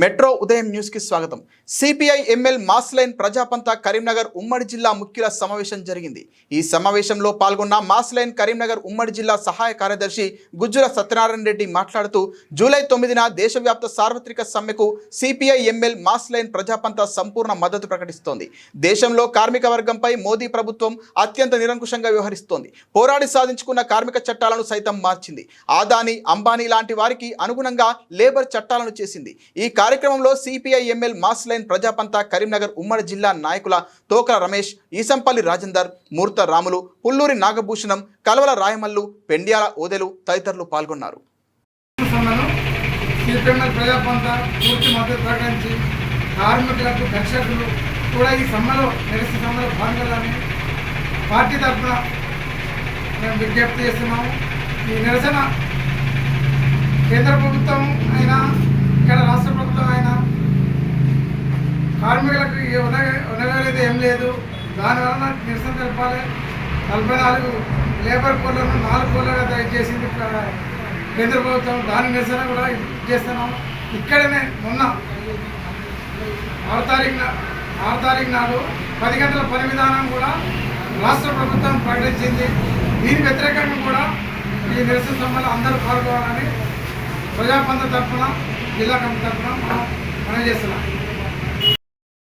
Metro ఉదయం న్యూస్కి స్వాగతం. CPI ML mass line ప్రజాపంత Karimnagar ఉమ్మడి జిల్లా ముఖ్యుల సమావేశం జరిగింది. ఈ సమావేశంలో పాల్గొన్న మాస్ లైన్ కరీంనగర్ ఉమ్మడి జిల్లా సహాయ కార్యదర్శి గుజ్జుల సత్యనారాయణ రెడ్డి మాట్లాడుతూ జూలై తొమ్మిదిన దేశవ్యాప్త సార్వత్రిక సమ్మెకు సిపిఐ ఎంఎల్ మాస్ లైన్ ప్రజాపంత సంపూర్ణ మద్దతు ప్రకటిస్తోంది. దేశంలో కార్మిక వర్గంపై మోదీ ప్రభుత్వం అత్యంత నిరంకుశంగా వ్యవహరిస్తోంది. పోరాడి సాధించుకున్న కార్మిక చట్టాలను సైతం మార్చింది. ఆదాని అంబానీ లాంటి వారికి అనుగుణంగా లేబర్ చట్టాలను చేసింది. ఈ కార్యక్రమంలో CPI ML mass line ప్రజాపంత Karimnagar ఉమ్మడి జిల్లా నాయకుల తోకల రమేష్ ఈసంపల్లి రాజేందర్ మూర్త రాములు పుల్లూరి నాగభూషణం కలవల రాయమల్లు పెండ్యాల ఓదెలు తదితరులు పాల్గొన్నారు. ప్రజాపంత పూర్తి మద్దతు ప్రకటించి కార్మికులకు కూడా ఈ సమ్మెలో నిరసన సమ్మెలో పాల్గొనాలని పార్టీ తరఫున మేము విజ్ఞప్తి చేస్తున్నాము. ఈ నిరసన కేంద్ర ప్రభుత్వం అయినా ఇక్కడ రాష్ట్ర ప్రభుత్వం అయినా కార్మికులకు ఏ ఏం లేదు. దానివలన నిరసన తెలపాలి. నలభై నాలుగు లేబర్ కోడ్లను నాలుగు కోడ్లుగా దయచేసింది కేంద్ర ప్రభుత్వం. దాని నిరసన కూడా చేస్తున్నాం. ఇక్కడనే మొన్న ఆరు తారీఖు ఆరు తారీఖు నాడు పది గంటల పని విధానం కూడా రాష్ట్ర ప్రభుత్వం ప్రకటించింది. దీని వ్యతిరేకంగా కూడా ఈ నిరసన సమ్మెలో అందరూ పాల్గొనాలని ప్రజాపంత తరఫున జిల్లా కమిటీ తరఫున మనం మనం చేస్తున్నాం